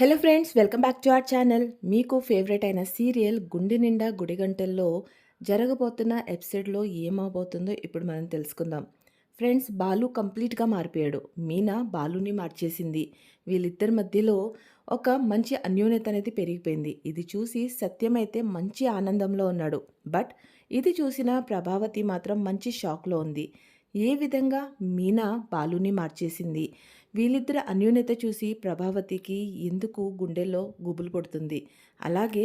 Hello friends welcome back to our channel మీకు favourite అయిన serial గుండె నిండా గుడిగంటల్లో జరగబోతున్న ఎపిసోడ్లో ఏమవబోతుందో ఇప్పుడు మనం తెలుసుకుందాం. ఫ్రెండ్స్ బాలు కంప్లీట్గా మారిపోయాడు. మీనా బాలుని మార్చేసింది. వీళ్ళిద్దరి మధ్యలో ఒక మంచి అన్యోన్యత అనేది పెరిగిపోయింది. ఇది చూసి సత్యమైతే మంచి ఆనందంలో ఉన్నాడు. బట్ ఇది చూసిన ప్రభావతి మాత్రం మంచి షాక్లో ఉంది. ఏ విధంగా మీనా బాలుని మార్చేసింది? వీళ్ళిద్దరి అన్యోన్యత చూసి ప్రభావతికి ఎందుకు గుండెల్లో గుబులు పడుతుంది అలాగే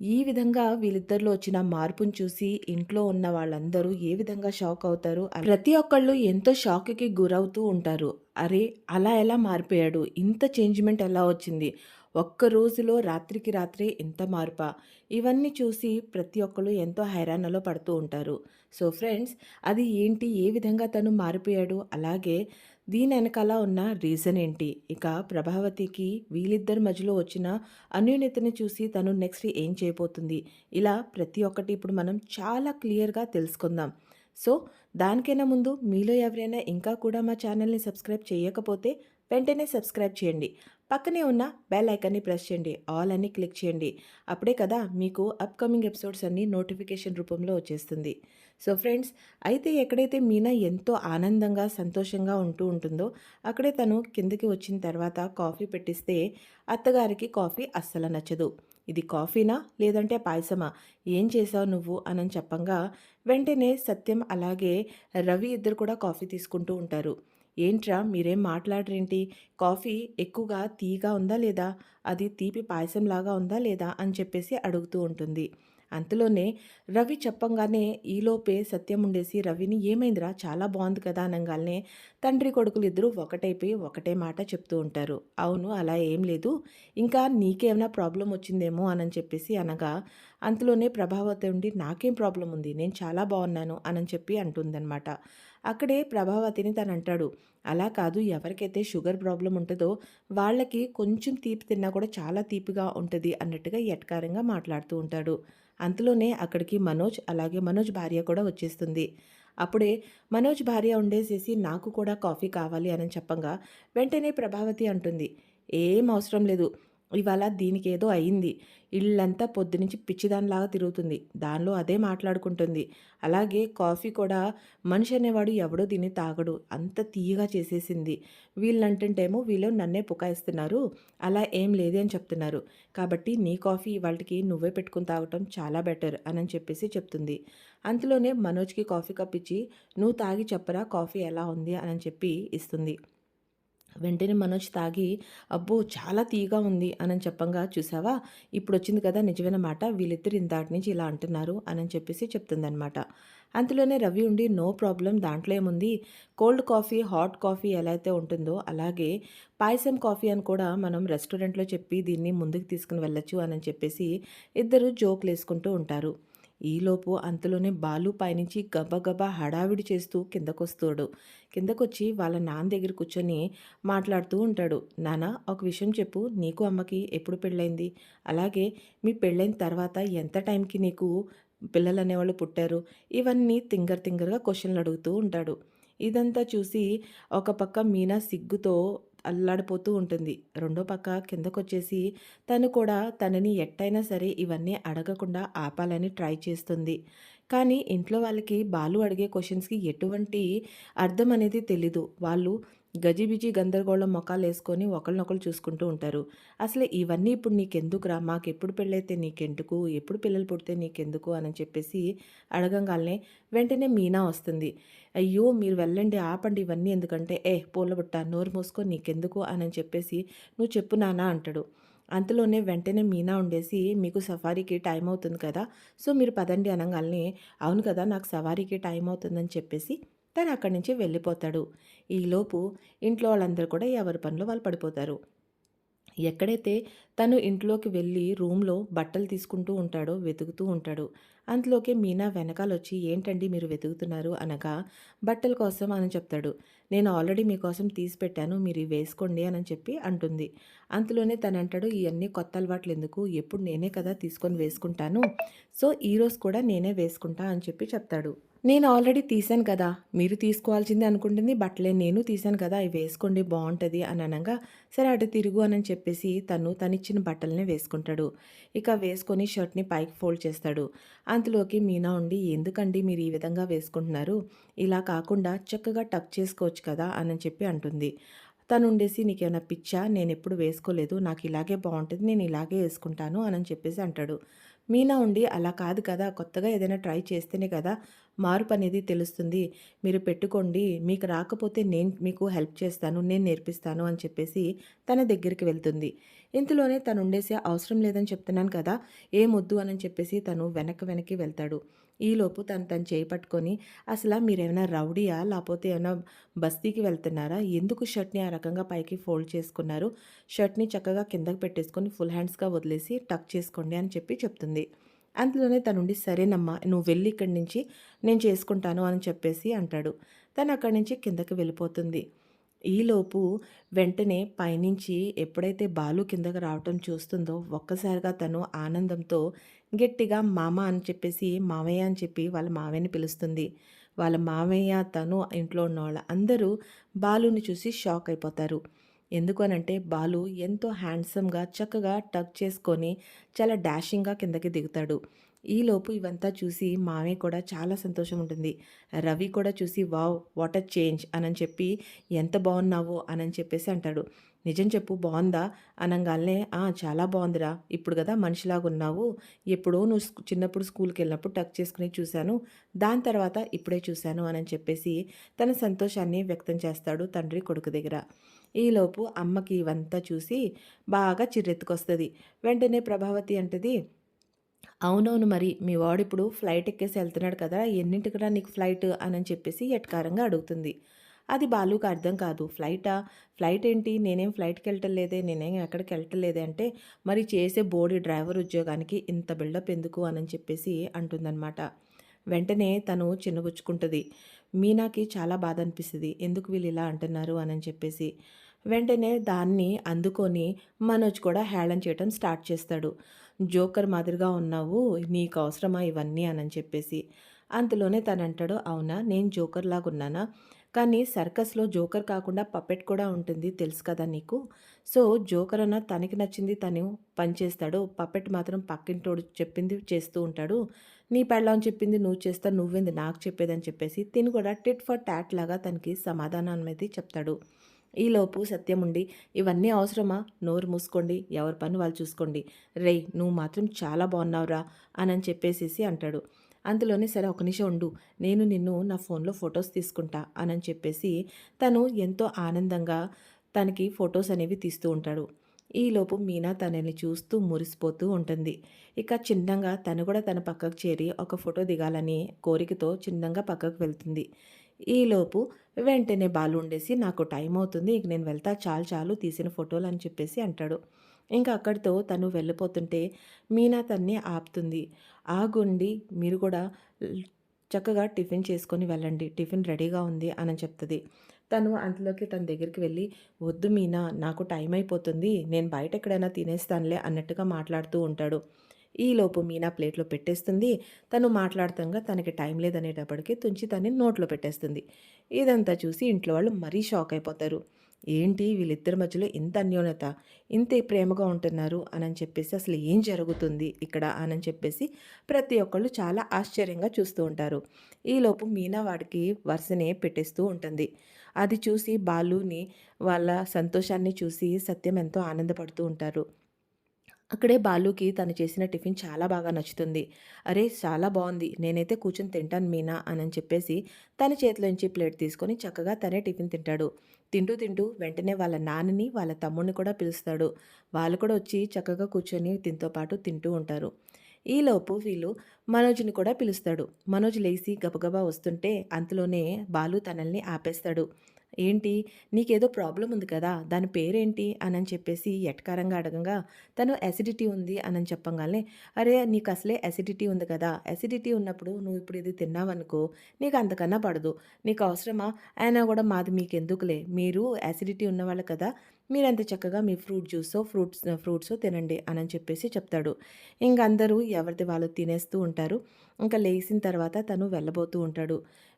ఈ విధంగా వీళ్ళిద్దరిలో వచ్చిన మార్పును చూసి ఇంట్లో ఉన్న వాళ్ళందరూ ఏ విధంగా షాక్ అవుతారు? ప్రతి ఒక్కళ్ళు ఎంతో షాక్కి గురవుతూ ఉంటారు. అరే అలా ఎలా మారిపోయాడు? ఇంత చేంజ్మెంట్ ఎలా వచ్చింది? ఒక్క రోజులో రాత్రికి రాత్రే ఎంత మార్పా? ఇవన్నీ చూసి ప్రతి ఒక్కరు ఎంతో హైరాణలో పడుతూ ఉంటారు. సో ఫ్రెండ్స్ అది ఏంటి? ఏ విధంగా తను మారిపోయాడు? అలాగే దీని వెనకాల ఉన్న రీజన్ ఏంటి? ఇక ప్రభావతికి వీళ్ళిద్దరి మధ్యలో వచ్చిన అన్యూన్యతని చూసి తను నెక్స్ట్ ఏం చేయబోతుంది? ఇలా ప్రతి ఒక్కటి ఇప్పుడు మనం చాలా క్లియర్గా తెలుసుకుందాం. సో దానికైనా ముందు మీలో ఎవరైనా ఇంకా కూడా మా ఛానల్ని సబ్స్క్రైబ్ చేయకపోతే వెంటనే సబ్స్క్రైబ్ చేయండి. పక్కనే ఉన్న బెల్ ఐకాన్ని ప్రెస్ చేయండి. ఆల్ అని క్లిక్ చేయండి. అప్పుడే కదా మీకు అప్కమింగ్ ఎపిసోడ్స్ అన్నీ నోటిఫికేషన్ రూపంలో వచ్చేస్తుంది. సో ఫ్రెండ్స్ అయితే ఎక్కడైతే మీనా ఎంతో ఆనందంగా సంతోషంగా ఉంటూ ఉంటుందో అక్కడే తను కిందకి వచ్చిన తర్వాత కాఫీ పెట్టిస్తే అత్తగారికి కాఫీ అస్సలు నచ్చదు. ఇది కాఫీనా? లేదంటే పాయసమా? ఏం చేసావు నువ్వు? అని చెప్పంగా వెంటనే సత్యం అలాగే రవి ఇద్దరు కూడా కాఫీ తీసుకుంటూ ఉంటారు. ఏంట్రా మీరేం మాట్లాడరేంటి? కాఫీ ఎక్కువగా తీగా ఉందా లేదా? అది తీపి పాయసంలాగా ఉందా లేదా? అని చెప్పేసి అడుగుతూ ఉంటుంది. అంతలోనే రవి చెప్పంగానే ఈలోపే సత్యం ఉండేసి రవిని ఏమైందిరా? చాలా బాగుంది కదా అనగానే తండ్రి కొడుకులు ఇద్దరు ఒకటైపోయి ఒకటే మాట చెప్తూ ఉంటారు. అవును అలా ఏం లేదు. ఇంకా నీకేమైనా ప్రాబ్లం వచ్చిందేమో అని చెప్పేసి అనగా అంతలోనే ప్రభావతి ఉండి నాకేం ప్రాబ్లం ఉంది? నేను చాలా బాగున్నాను అని చెప్పి అంటుందన్నమాట. అక్కడే ప్రభావతిని తను అంటాడు అలా కాదు. ఎవరికైతే షుగర్ ప్రాబ్లం ఉంటుందో వాళ్ళకి కొంచెం తీపి తిన్నా కూడా చాలా తీపిగా ఉంటుంది అన్నట్టుగా ఎట్కారంగా మాట్లాడుతూ ఉంటాడు. అంతలోనే అక్కడికి మనోజ్ అలాగే మనోజ్ భార్య కూడా వచ్చేస్తుంది. అప్పుడే మనోజ్ భార్య ఉండేసేసి నాకు కూడా కాఫీ కావాలి అని చెప్పంగా వెంటనే ప్రభావతి అంటుంది. ఏం అవసరం లేదు. ఇవాళ దీనికి ఏదో అయింది. ఇళ్ళంతా పొద్దునుంచి పిచ్చిదానిలాగా తిరుగుతుంది. దానిలో అదే మాట్లాడుకుంటుంది. అలాగే కాఫీ కూడా మనిషి అనేవాడు ఎవడో దీన్ని తాగడు. అంత తీయగా చేసేసింది. వీళ్ళంటుంటేమో వీళ్ళు నన్నే పుకాయిస్తున్నారు. అలా ఏం లేదే అని చెప్తున్నారు. కాబట్టి నీ కాఫీ వాళ్ళకి నువ్వే పెట్టుకుని తాగటం చాలా బెటర్ అని చెప్పేసి చెప్తుంది. అంతలోనే మనోజ్కి కాఫీ కప్పించి నువ్వు తాగి చెప్పరా కాఫీ ఎలా ఉంది? అని చెప్పి ఇస్తుంది. వెంటనే మనోజ్ తాగి అబ్బో చాలా తీగా ఉంది అని చెప్పంగా చూసావా? ఇప్పుడు వచ్చింది కదా నిజమైన మాట వీళ్ళిద్దరు ఇందాటి నుంచి ఇలా అంటున్నారు అని చెప్పేసి చెప్తుందనమాట అంతలోనే రవి ఉండి నో ప్రాబ్లం దాంట్లో ఏముంది? కోల్డ్ కాఫీ హాట్ కాఫీ ఎలా అయితే ఉంటుందో అలాగే పాయసం కాఫీ అని కూడా మనం రెస్టారెంట్లో చెప్పి దీన్ని ముందుకు తీసుకుని వెళ్ళొచ్చు అని చెప్పేసి ఇద్దరు జోక్లు వేసుకుంటూ ఉంటారు. ఈలోపు అంతలోనే బాలు పైనుంచి గబగబా హడావిడి చేస్తూ కిందకొస్తాడు. కిందకొచ్చి వాళ్ళ నాన్న దగ్గర కూర్చొని మాట్లాడుతూ ఉంటాడు. నానా ఒక విషయం చెప్పు. నీకు అమ్మకి ఎప్పుడు పెళ్ళైంది? అలాగే మీ పెళ్ళైన తర్వాత ఎంత టైంకి నీకు పిల్లలు అనేవాళ్ళు పుట్టారు? ఇవన్నీ తింగర్ తింగర్గా క్వశ్చన్లు అడుగుతూ ఉంటాడు. ఇదంతా చూసి ఒక పక్క మీనా సిగ్గుతో అల్లాడిపోతూ ఉంటుంది. రెండో పక్క కిందకొచ్చేసి తను కూడా తనని ఎట్టయినా సరే ఇవన్నీ అడగకుండా ఆపాలని ట్రై చేస్తుంది. కానీ ఇంట్లో వాళ్ళకి బాలు అడిగే క్వశ్చన్స్కి ఎటువంటి అర్థం అనేది తెలీదు. వాళ్ళు గజిబిజి గందరగోళం మొక్కలు వేసుకొని ఒకరినొకరు చూసుకుంటూ ఉంటారు. అసలు ఇవన్నీ ఇప్పుడు నీకెందుకురా? మాకు ఎప్పుడు పెళ్ళైతే నీకెందుకు? ఎప్పుడు పిల్లలు పుడితే నీకెందుకు? అని చెప్పేసి అడగంగానే వెంటనే మీనా వస్తుంది. అయ్యో మీరు వెళ్ళండి ఆపండి ఇవన్నీ ఎందుకంటే ఏ పూలబుట్ట నోరు మూసుకొని నీకెందుకు? అని చెప్పేసి నువ్వు చెప్పు నానా అంటాడు. అంతలోనే వెంటనే మీనా ఉండేసి మీకు సఫారీకి టైం అవుతుంది కదా సో మీరు పదండి అనగానే అవును కదా నాకు సవారీకి టైం అవుతుందని చెప్పేసి తను అక్కడి నుంచి వెళ్ళిపోతాడు. ఈలోపు ఇంట్లో వాళ్ళందరూ కూడా ఎవరి పనులు వాళ్ళు పడిపోతారు. ఎక్కడైతే తను ఇంట్లోకి వెళ్ళి రూమ్లో బట్టలు తీసుకుంటూ ఉంటాడో వెతుకుతూ ఉంటాడు. అందులోకి మీనా వెనకాల వచ్చి ఏంటండి మీరు వెతుకుతున్నారు? అనగా బట్టల కోసం అని చెప్తాడు. నేను ఆల్రెడీ మీకోసం తీసి పెట్టాను మీరు వేసుకోండి అని చెప్పి అంటుంది. అంతలోనే తను అంటాడు ఇవన్నీ కొత్త అలవాట్లు ఎందుకు? ఎప్పుడు నేనే కదా తీసుకొని వేసుకుంటాను. సో ఈరోజు కూడా నేనే వేసుకుంటా అని చెప్పి చెప్తాడు. నేను ఆల్రెడీ తీశాను కదా! మీరు తీసుకోవాల్సింది అనుకుంటుంది బట్టలే నేను తీశాను కదా! అవి వేసుకోండి బాగుంటుంది అని అనగా సరే అటు తిరుగు అని చెప్పేసి తను తనిచ్చిన బట్టలనే వేసుకుంటాడు. ఇక వేసుకొని షర్ట్‌ని పైకి ఫోల్డ్ చేస్తాడు. అంతలోకి మీనా ఉండి ఎందుకండి మీరు ఈ విధంగా వేసుకుంటున్నారు? ఇలా కాకుండా చక్కగా టక్ చేసుకోవచ్చు కదా! అని చెప్పి అంటుంది. తను ఉండేసి నీకేమైనా పిచ్చా? నేను ఎప్పుడు వేసుకోలేదు. నాకు ఇలాగే బాగుంటుంది నేను ఇలాగే వేసుకుంటాను అని చెప్పేసి అంటాడు. మీనా ఉండి అలా కాదు కదా! కొత్తగా ఏదైనా ట్రై చేస్తేనే కదా మార్పు అనేది తెలుస్తుంది. మీరు పెట్టుకోండి. మీకు రాకపోతే నేను మీకు హెల్ప్ చేస్తాను. నేను నేర్పిస్తాను అని చెప్పేసి తన దగ్గరికి వెళ్తుంది. ఇంతలోనే తను ఉండేసే అవసరం లేదని చెప్తున్నాను కదా! ఏమొద్దు అని చెప్పేసి తను వెనక్కి వెనక్కి వెళ్తాడు. ఈలోపు తను తను చేయి పట్టుకొని అసలా మీరేమైనా రౌడీయా? లేకపోతే ఏమైనా బస్తీకి వెళ్తున్నారా? ఎందుకు షర్ట్‌ని ఆ రకంగా పైకి ఫోల్డ్ చేసుకున్నారు? షర్ట్‌ని చక్కగా కిందకి పెట్టేసుకొని ఫుల్ హ్యాండ్స్‌గా వదిలేసి టక్ చేసుకోండి అని చెప్పి చెప్తుంది. అందులోనే తనుండి సరేనమ్మా నువ్వు వెళ్ళి ఇక్కడి నుంచి నేను చేసుకుంటాను అని చెప్పేసి అంటాడు. తను అక్కడి నుంచి కిందకి వెళ్ళిపోతుంది. ఈలోపు వెంటనే పైనుంచి ఎప్పుడైతే బాలు కిందకి రావటం చూస్తుందో ఒక్కసారిగా తను ఆనందంతో గట్టిగా మామ అని చెప్పేసి మామయ్య అని చెప్పి వాళ్ళ మావయ్యని పిలుస్తుంది. వాళ్ళ మామయ్య, తను ఇంట్లో ఉన్నవాళ్ళు అందరూ బాలుని చూసి షాక్ అయిపోతారు. ఎందుకు అనంటే బాలు ఎంతో హ్యాండ్సమ్‌గా చక్కగా టక్ చేసుకొని చాలా డాషింగ్‌గా కిందకి దిగుతాడు. ఈలోపు ఇవంతా చూసి మామయ్య కూడా చాలా సంతోషం ఉంటుంది. రవి కూడా చూసి వావ్! వాట్ అ చేంజ్ అనని చెప్పి ఎంత బాగున్నావు అనని చెప్పేసి అంటాడు. నిజం చెప్పు బాగుందా అనంగానే ఆ! చాలా బాగుందిరా ఇప్పుడు కదా మనిషిలాగా ఉన్నావు ఎప్పుడో నువ్వు చిన్నప్పుడు చిన్నప్పుడు స్కూల్‌కెళ్ళినప్పుడు టక్ చేసుకుని చూశాను. దాని తర్వాత ఇప్పుడే చూశాను అని చెప్పేసి తన సంతోషాన్ని వ్యక్తం చేస్తాడు తండ్రి కొడుకు దగ్గర. ఈలోపు అమ్మకి ఇవంతా చూసి బాగా చిరెత్తుకొస్తుంది వెంటనే ప్రభావతి అంటది అవునవును మరి. మీ వాడిప్పుడు ఫ్లైట్ ఎక్కేసి వెళ్తున్నాడు కదా! ఎన్నింటికిరా నీకు ఫ్లైట్ అని చెప్పేసి ఎట్కారంగా అడుగుతుంది. అది బాలుకు అర్థం కాదు. ఫ్లైటా? ఫ్లైట్ ఏంటి? నేనేం ఫ్లైట్‌కెళ్ళటం లేదే. నేనేం ఎక్కడికెళ్ళటం లేదే అంటే, మరి చేసే బోడీ డ్రైవర్ ఉద్యోగానికి ఇంత బిల్డప్ ఎందుకు అని చెప్పేసి అంటుందనమాట. వెంటనే తను చిన్నబుచ్చుకుంటది. మీనాకి చాలా బాధ అనిపిస్తుంది ఎందుకు వీళ్ళు ఇలా అంటున్నారు అని చెప్పేసి. వెంటనే దాన్ని అందుకొని మనోజ్ కూడా హేళన చేయటం స్టార్ట్ చేస్తాడు. జోకర్ మాదిరిగా ఉన్నావు. నీకు అవసరమా ఇవన్నీ అని చెప్పేసి. అంతలోనే తనంటాడు, అవునా? నేను జోకర్ లాగా ఉన్నానా కానీ సర్కస్‌లో జోకర్ కాకుండా పప్పెట్ కూడా ఉంటుంది తెలుసు కదా నీకు. సో, జోకర్ అన్న తనకి నచ్చింది తను పని చేస్తాడు. మాత్రం పక్కింటోడు చెప్పింది చేస్తూ ఉంటాడు. నీ పెళ్ళం చెప్పింది నువ్వు చేస్తా నువ్వేంది నాకు చెప్పేదని చెప్పేసి తిని కూడా టిట్ ఫర్ టాట్ లాగా తనకి సమాధానం అనేది చెప్తాడు. ఈలోపు సత్యం ఉండి ఇవన్నీ అవసరమా? నోరు మూసుకోండి. ఎవరి పని వాళ్ళు చూసుకోండి. రేయ్! నువ్వు మాత్రం చాలా బాగున్నావురా అని చెప్పేసేసి అంటాడు. అందులోనే సరే ఒక నిమిషం ఉండు. నేను నిన్ను నా ఫోన్‌లో ఫొటోస్ తీసుకుంటా అని చెప్పేసి తను ఎంతో ఆనందంగా తనకి ఫోటోస్ అనేవి తీస్తూ ఉంటాడు. ఈలోపు మీనా తనని చూస్తూ మురిసిపోతూ ఉంటుంది. ఇక చిన్నంగా తను కూడా తన పక్కకు చేరి ఒక ఫోటో దిగాలని కోరికతో చిన్నంగా పక్కకు వెళ్తుంది. ఈలోపు వెంటనే బాలు ఉండేసి నాకు టైం అవుతుంది. ఇక నేను వెళ్తా చాలు చాలు తీసిన ఫోటోలు అని చెప్పేసి అంటాడు. ఇంకా అక్కడితో తను వెళ్ళిపోతుంటే మీనా తన్ని ఆపుతుంది. ఆగుండి మీరు కూడా చక్కగా టిఫిన్ చేసుకొని వెళ్ళండి. టిఫిన్ రెడీగా ఉంది అని చెప్తుంది తను అంతలోకి తన దగ్గరికి వెళ్ళి, "వద్దు మీనా నాకు టైం అయిపోతుంది. నేను బయట ఎక్కడైనా తినేస్తానులే" అన్నట్టుగా మాట్లాడుతూ ఉంటాడు. ఈలోపు మీనా ప్లేట్‌లో పెట్టేస్తుంది. తను మాట్లాడుతంగా తనకి టైం లేదనేటప్పటికీ తుంచి తనని నోట్లో పెట్టేస్తుంది. ఇదంతా చూసి ఇంట్లో వాళ్ళు మరీ షాక్ అయిపోతారు. ఏంటి వీళ్ళిద్దరి మధ్యలో ఇంత అన్యోన్యత, ఇంత ప్రేమగా ఉంటున్నారు అని చెప్పేసి అసలు ఏం జరుగుతుంది ఇక్కడ అని చెప్పేసి ప్రతి ఒక్కళ్ళు చాలా ఆశ్చర్యంగా చూస్తూ ఉంటారు. ఈలోపు మీనా వాడికి వరుసనే పెట్టేస్తూ ఉంటుంది. అది చూసి బాలుని వాళ్ళ సంతోషాన్ని చూసి సత్యం ఎంతో ఆనందపడుతూ ఉంటారు. అక్కడే బాలుకి తను చేసిన టిఫిన్ చాలా బాగా నచ్చుతుంది. "అరే! చాలా బాగుంది నేనైతే కూర్చొని తింటాను మీనా" అని చెప్పేసి తన చేతిలోంచి ప్లేట్ తీసుకొని చక్కగా తనే టిఫిన్ తింటాడు. తింటూ తింటూ వెంటనే వాళ్ళ నాన్నని, వాళ్ళ తమ్ముడిని కూడా పిలుస్తాడు. వాళ్ళు కూడా వచ్చి చక్కగా కూర్చొని తినతో పాటు తింటూ ఉంటారు. ఈలోపు వీళ్ళు మనోజ్‌ని కూడా పిలుస్తాడు. మనోజ్ లేచి గబగబా వస్తుంటే అంతలోనే బాలు తనల్ని ఆపేస్తాడు. ఏంటి? నీకేదో ప్రాబ్లం ఉంది కదా! దాని పేరేంటి? అని చెప్పేసి ఎట్కారంగా అడగంగా, తను అసిడిటీ ఉంది అనని చెప్పగానే అరే! నీకు అసలే అసిడిటీ ఉంది కదా! అసిడిటీ ఉన్నప్పుడు నువ్వు ఇప్పుడు ఇది తిన్నావనుకో, నీకు అంతకన్నా పడదు. నీకు అవసరమా? అయినా కూడా మాది మీకెందుకులే. మీరు అసిడిటీ ఉన్నవాళ్ళు కదా! మీరంత చక్కగా మీ ఫ్రూట్ జ్యూసో ఫ్రూట్స్ ఫ్రూట్సో తినండి అని చెప్పేసి చెప్తాడు ఇంక అందరూ ఎవరిది వాళ్ళు తినేస్తూ ఉంటారు ఇంకా లేచిన తర్వాత తను వెళ్ళబోతూ ఉంటాడు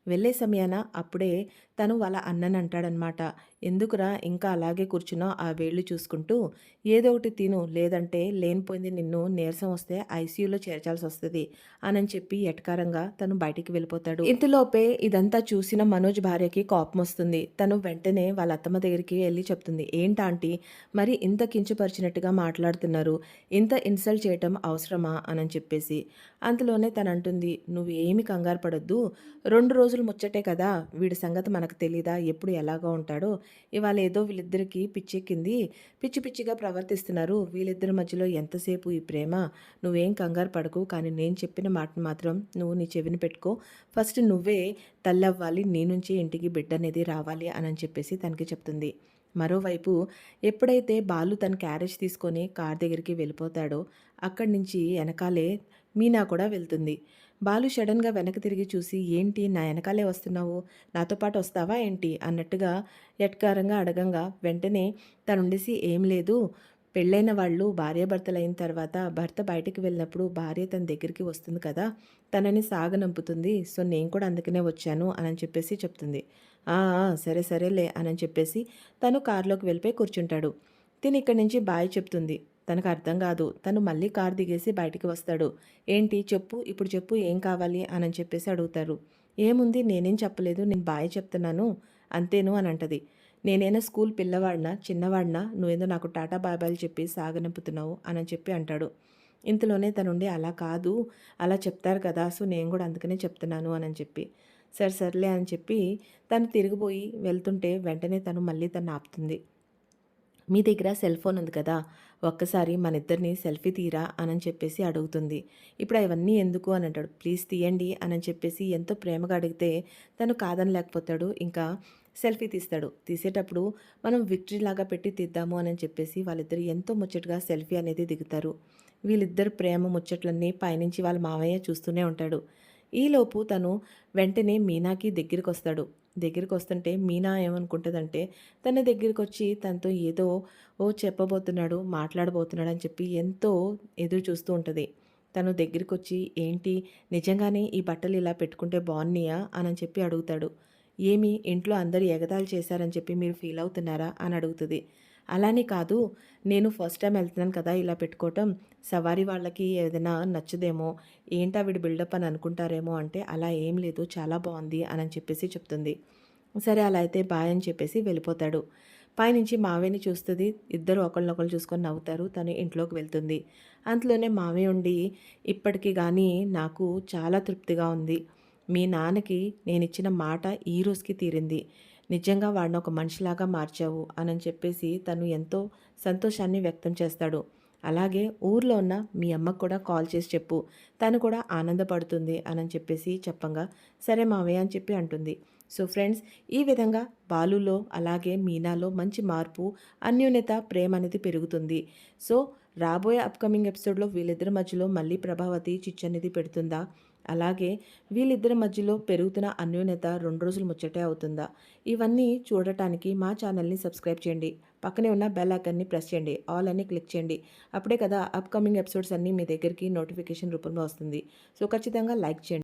వెళ్ళే సమయాన అప్పుడే తను వాళ్ళ అన్నని అంటాడనమాట. ఎందుకురా ఇంకా అలాగే కూర్చునో ఆ వేళ్ళు చూసుకుంటూ ఏదో ఒకటి తిను లేదంటే లేనిపోయింది నిన్ను నీరసం వస్తే ఐసీయూలో చేర్చాల్సి వస్తుంది అని చెప్పి ఎటకారంగా తను బయటికి వెళ్ళిపోతాడు. ఇంతలోపే ఇదంతా చూసిన మనోజ్ భార్యకి కోపం వస్తుంది తను వెంటనే వాళ్ళ అత్తమ్మ దగ్గరికి వెళ్ళి చెప్తుంది ఏంటాంటీ మరి ఇంత కించపరిచినట్టుగా మాట్లాడుతున్నారు ఇంత ఇన్సల్ట్ చేయటం అవసరమా? అని చెప్పేసి. అంతలోనే తను అంటుంది నువ్వు ఏమి కంగారు పడొద్దు రెండు రోజులు ముచ్చటే కదా వీడి సంగతి మనకు తెలీదా ఎప్పుడు ఎలాగా ఉంటాడో ఇవాళ ఏదో వీళ్ళిద్దరికి పిచ్చెక్కింది. పిచ్చి పిచ్చిగా ప్రవర్తిస్తున్నారు. వీళ్ళిద్దరి మధ్యలో ఎంతసేపు ఈ ప్రేమ? నువ్వేం కంగారు పడకు. కానీ నేను చెప్పిన మాటను మాత్రం నువ్వు నీ చెవిని పెట్టుకో. ఫస్ట్ నువ్వే తల్లవ్వాలి. నీ నుంచి ఇంటికి బిడ్డ అనేది రావాలి అని చెప్పేసి తనకి చెప్తుంది. మరోవైపు ఎప్పుడైతే బాలు తన క్యారేజ్ తీసుకొని కార్ దగ్గరికి వెళ్ళిపోతాడో అక్కడి నుంచి వెనకాలే మీనా కూడా వెళ్తుంది. బాలు సడన్గా వెనక్కి తిరిగి చూసి ఏంటి నా వెనకాలే వస్తున్నావు? నాతో పాటు వస్తావా ఏంటి? అన్నట్టుగా ఎట్కారంగా అడగంగా వెంటనే తనుండేసి ఏం లేదు. పెళ్ళైన వాళ్ళు భార్యాభర్తలైన తర్వాత భర్త బయటికి వెళ్ళినప్పుడు భార్య తన దగ్గరికి వస్తుంది కదా తనని సాగనంపుతుంది. సో నేను కూడా అందుకనే వచ్చాను అని చెప్పేసి చెప్తుంది. సరే సరేలే అని చెప్పేసి తను కారులోకి వెళ్ళిపోయి కూర్చుంటాడు. తిని ఇక్కడి నుంచి బాయ్ చెప్తుంది. తనకు అర్థం కాదు. తను మళ్ళీ కారు దిగేసి బయటికి వస్తాడు. ఏంటి? చెప్పు. ఇప్పుడు చెప్పు. ఏం కావాలి? అని చెప్పేసి అడుగుతారు. ఏముంది? నేనేం చెప్పలేదు. నేను బాయ్ చెప్తున్నాను. అంతేను అని అంటది. నేనైనా స్కూల్ పిల్లవాడినా చిన్నవాడినా నువ్వేదో నాకు టాటా బాబాయ్లు చెప్పి సాగనంపుతున్నావు అని చెప్పి అంటాడు. ఇంతలోనే తనుండి అలా కాదు. అలా చెప్తారు కదా. సో నేను కూడా అందుకనే చెప్తున్నాను అని చెప్పి. సరే సర్లే అని చెప్పి తను తిరిగిపోయి వెళ్తుంటే వెంటనే తను మళ్ళీ తను ఆపుతుంది. మీ దగ్గర సెల్ ఫోన్ ఉంది కదా. ఒక్కసారి మన ఇద్దరిని సెల్ఫీ తీరా అని చెప్పేసి అడుగుతుంది. ఇప్పుడు అవన్నీ ఎందుకు అని అంటాడు. ప్లీజ్ తీయండి అని చెప్పేసి ఎంతో ప్రేమగా అడిగితే తను కాదని లేకపోతాడు. ఇంకా సెల్ఫీ తీస్తాడు. తీసేటప్పుడు మనం విక్టరీ లాగా పెట్టి తీద్దాము అని చెప్పేసి వాళ్ళిద్దరు ఎంతో ముచ్చటగా సెల్ఫీ అనేది దిగుతారు. వీళ్ళిద్దరు ప్రేమ ముచ్చట్లన్నీ పైనుంచి వాళ్ళ మావయ్య చూస్తూనే ఉంటాడు. ఈలోపు తను వెంటనే మీనాకి దగ్గరికి వస్తాడు. దగ్గరికి వస్తుంటే మీనా ఏమనుకుంటుందంటే తన దగ్గరికి వచ్చి తనతో ఏదో ఓ చెప్పబోతున్నాడు మాట్లాడబోతున్నాడు అని చెప్పి ఎంతో ఎదురు చూస్తూ ఉంటుంది. తను దగ్గరికి వచ్చి ఏంటి నిజంగానే ఈ బట్టలు ఇలా పెట్టుకుంటే బాగున్నాయా? అని చెప్పి అడుగుతాడు. ఏమి ఇంట్లో అందరు ఎగతాళి చేశారని చెప్పి మీరు ఫీల్ అవుతున్నారా? అని అడుగుతుంది. అలానే కాదు నేను ఫస్ట్ టైం వెళ్తున్నాను కదా ఇలా పెట్టుకోవటం సవారీ వాళ్ళకి ఏదైనా నచ్చదేమో ఏంటి వీడి బిల్డప్ అని అనుకుంటారేమో అంటే అలా ఏం లేదు చాలా బాగుంది అని చెప్పేసి చెప్తుంది. సరే అలా అయితే బాయ్ అని చెప్పేసి వెళ్ళిపోతాడు. పైనుంచి మావేని చూస్తుంది ఇద్దరు ఒకళ్ళనొకళ్ళు చూసుకొని నవ్వుతారు తను ఇంట్లోకి వెళ్తుంది. అంతలోనే మావే ఉండి ఇప్పటికీ కానీ నాకు చాలా తృప్తిగా ఉంది. మీ నాన్నకి నేను ఇచ్చిన మాట ఈ రోజుకి తీరింది. నిజంగా వాడిని ఒక మనిషిలాగా మార్చావు అని చెప్పేసి తను ఎంతో సంతోషాన్ని వ్యక్తం చేస్తాడు. అలాగే ఊర్లో ఉన్న మీ అమ్మకు కూడా కాల్ చేసి చెప్పు. తను కూడా ఆనందపడుతుంది అని చెప్పేసి చెప్పంగా సరే మావయ్య అని చెప్పి అంటుంది. సో ఫ్రెండ్స్ ఈ విధంగా బాలులో అలాగే మీనాలో మంచి మార్పు అన్యోన్యత ప్రేమ అనేది పెరుగుతుంది. సో రాబోయే అప్కమింగ్ ఎపిసోడ్లో వీళ్ళిద్దరి మధ్యలో మళ్ళీ ప్రభావతి చిచ్చు అనేది పెడుతుందా? అలాగే వీళ్ళిద్దరి మధ్యలో పెరుగుతున్న అన్యోన్యత రెండు రోజులు ముచ్చటే అవుతుందా? ఇవన్నీ చూడటానికి మా ఛానల్ని సబ్స్క్రైబ్ చేయండి. పక్కనే ఉన్న బెల్ ఐకన్ని ప్రెస్ చేయండి. ఆల్ అని క్లిక్ చేయండి. అప్పుడే కదా అప్కమింగ్ ఎపిసోడ్స్ అన్నీ మీ దగ్గరికి నోటిఫికేషన్ రూపంలో వస్తుంది. సో ఖచ్చితంగా లైక్ చేయండి.